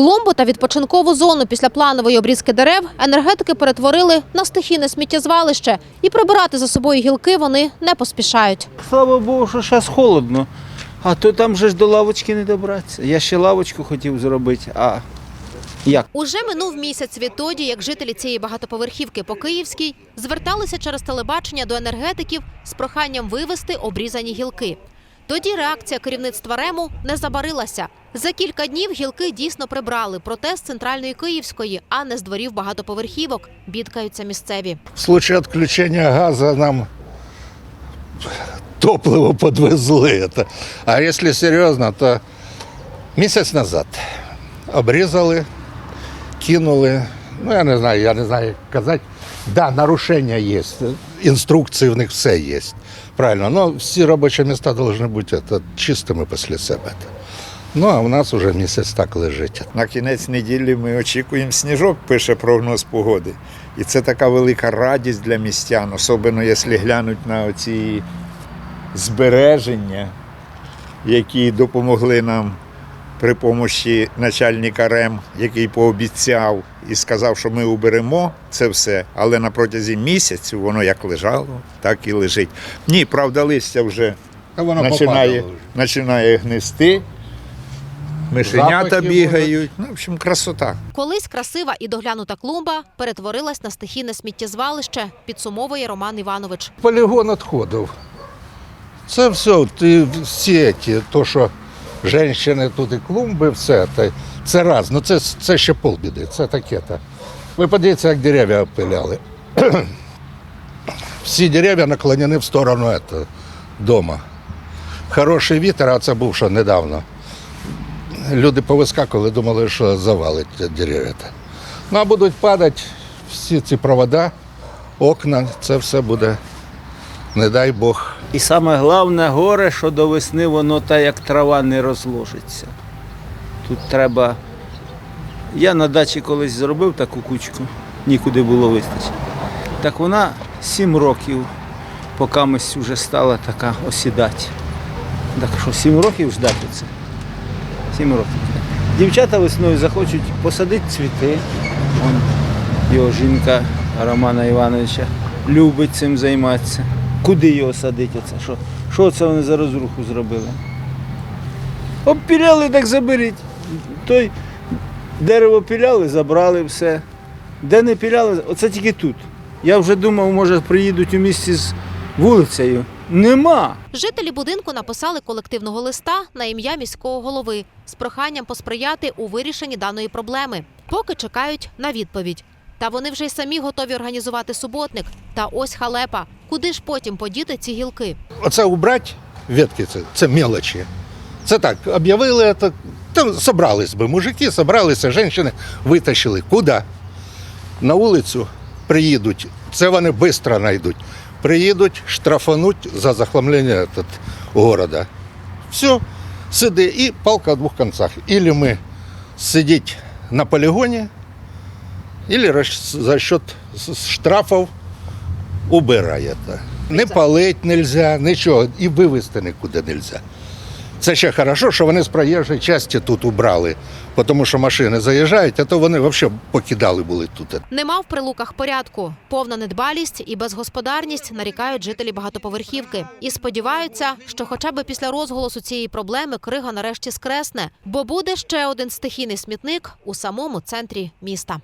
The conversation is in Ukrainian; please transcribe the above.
Клумбу та відпочинкову зону після планової обрізки дерев енергетики перетворили на стихійне сміттєзвалище. І прибирати за собою гілки вони не поспішають. Слава Богу, що зараз холодно. А то там же ж до лавочки не добратися. Я ще лавочку хотів зробити, а як? Уже минув місяць відтоді, як жителі цієї багатоповерхівки по Київській зверталися через телебачення до енергетиків з проханням вивести обрізані гілки. Тоді реакція керівництва Рему не забарилася. За кілька днів гілки дійсно прибрали, проте з центральної Київської, а не з дворів багатоповерхівок, бідкаються місцеві. В случае отключения газа нам топливо подвезли. Это. А если серьезно, то месяц назад обрезали, кинули. Ну, я не знаю, я не знаю, як казати. Да, нарушення є, інструкції в них все є. Правильно, но всі робочі місця повинні бути чистими після себе. Ну, а у нас вже місяць так лежить. На кінець неділі ми очікуємо сніжок, пише прогноз погоди. І це така велика радість для містян, особливо якщо глянуть на оці збереження, які допомогли нам при помощі начальника РЕМ, який пообіцяв і сказав, що ми уберемо це все, але на протязі місяцю воно як лежало, так і лежить. Ні, правда, листя вже починає, гнисти. Мишенята Запахи бігають. Ну, в общем, красота. Колись красива і доглянута клумба перетворилась на стихійне сміттєзвалище, підсумовує Роман Іванович. полігон відходів. Це все, ти, всі ті, то, що жінки тут і клумби, все це, це раз. Ну це, це ще полбіди, це таке. то Ви подивіться, як дерев'я опиляли. Всі дерев'я наклонені в сторону этого, дома. Хороший вітер, а це був що недавно. Люди повискакували, думали, що завалить дерев'я. Ну а будуть падати всі ці провода, окна, це все буде, не дай Бог, І саме головне горе, що до весни воно та як трава не розложиться. Тут треба. Я на дачі колись зробив таку кучку, нікуди було вистачити. Так вона сім років, поки мись вже стала така осідати. Так що сім років ждати це. Сім років. Дівчата весною захочуть посадити цвіти. Вон, його жінка Романа Івановича любить цим займатися. Куди його садити? Оце? Що, що це вони за розруху зробили? Обпіляли, так заберіть. Той дерево піляли, забрали все. Де не піляли, оце тільки тут. Я вже думав, може, приїдуть у місті з вулицею. Нема. Жителі будинку написали колективного листа на ім'я міського голови з проханням посприяти у вирішенні даної проблеми. Поки чекають на відповідь. Та вони вже й самі готові організувати суботник. Та ось халепа. Куди ж потім подіти ці гілки? Оце убрати ветки, це, це мелочі. Це так, об'явили це. Там собрались би мужики, собралися, жінки витащили. Куди? На вулицю приїдуть. Це вони швидко знайдуть. Приїдуть, штрафануть за захламлення этот, города. Все, сиди і палка в двох концах. Ілі ми сидіть на полігоні, або за счет штрафів убирає. це. Не палить нельзя, нічого, і вивезти нікуди нельзя. Це ще хорошо, що вони з проїжджої частини тут убрали, тому що машини заїжджають, а то вони взагалі покидали були тут. Нема в прилуках порядку, повна недбалість і безгосподарність нарікають жителі багатоповерхівки. І сподіваються, що хоча б після розголосу цієї проблеми крига нарешті скресне, бо буде ще один стихійний смітник у самому центрі міста.